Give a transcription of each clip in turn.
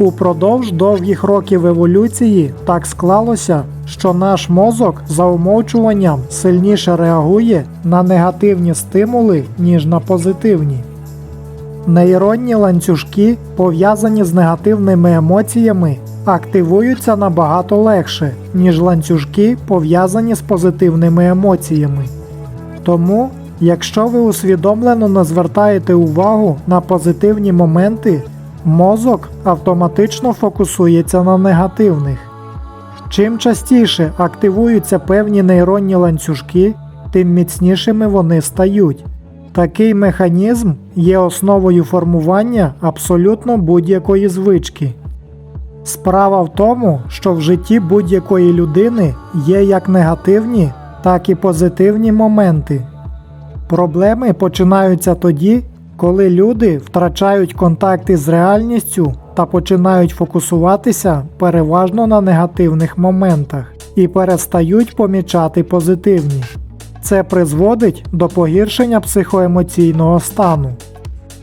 Упродовж довгих років еволюції так склалося, що наш мозок за умовчуванням сильніше реагує на негативні стимули, ніж на позитивні. Нейронні ланцюжки, пов'язані з негативними емоціями, активуються набагато легше, ніж ланцюжки, пов'язані з позитивними емоціями. Тому, якщо ви усвідомлено не звертаєте увагу на позитивні моменти, мозок автоматично фокусується на негативних. Чим частіше активуються певні нейронні ланцюжки, тим міцнішими вони стають. Такий механізм є основою формування абсолютно будь-якої звички. Справа в тому, що в житті будь-якої людини є як негативні, так і позитивні моменти. Проблеми починаються тоді, коли люди втрачають контакти з реальністю та починають фокусуватися переважно на негативних моментах і перестають помічати позитивні. Це призводить до погіршення психоемоційного стану.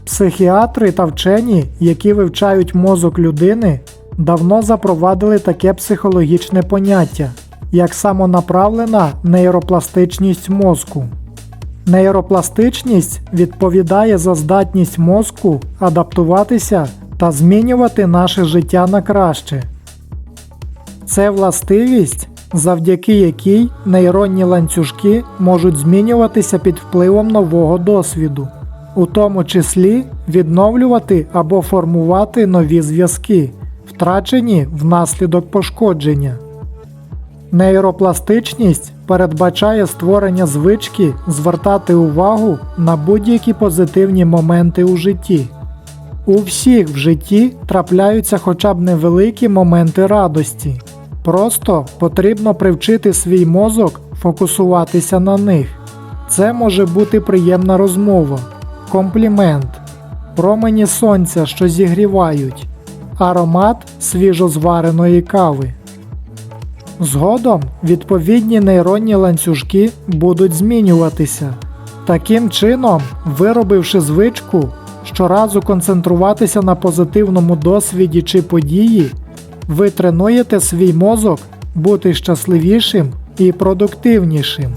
Психіатри та вчені, які вивчають мозок людини, давно запровадили таке психологічне поняття, як самонаправлена нейропластичність мозку. Нейропластичність відповідає за здатність мозку адаптуватися та змінювати наше життя на краще. Це властивість, завдяки якій нейронні ланцюжки можуть змінюватися під впливом нового досвіду, у тому числі відновлювати або формувати нові зв'язки, втрачені внаслідок пошкодження. Нейропластичність передбачає створення звички звертати увагу на будь-які позитивні моменти у житті. У всіх в житті трапляються хоча б невеликі моменти радості. Просто потрібно привчити свій мозок фокусуватися на них. Це може бути приємна розмова, комплімент, промені сонця, що зігрівають, аромат свіжозвареної кави. Згодом відповідні нейронні ланцюжки будуть змінюватися. Таким чином, виробивши звичку, щоразу концентруватися на позитивному досвіді чи події, ви тренуєте свій мозок бути щасливішим і продуктивнішим.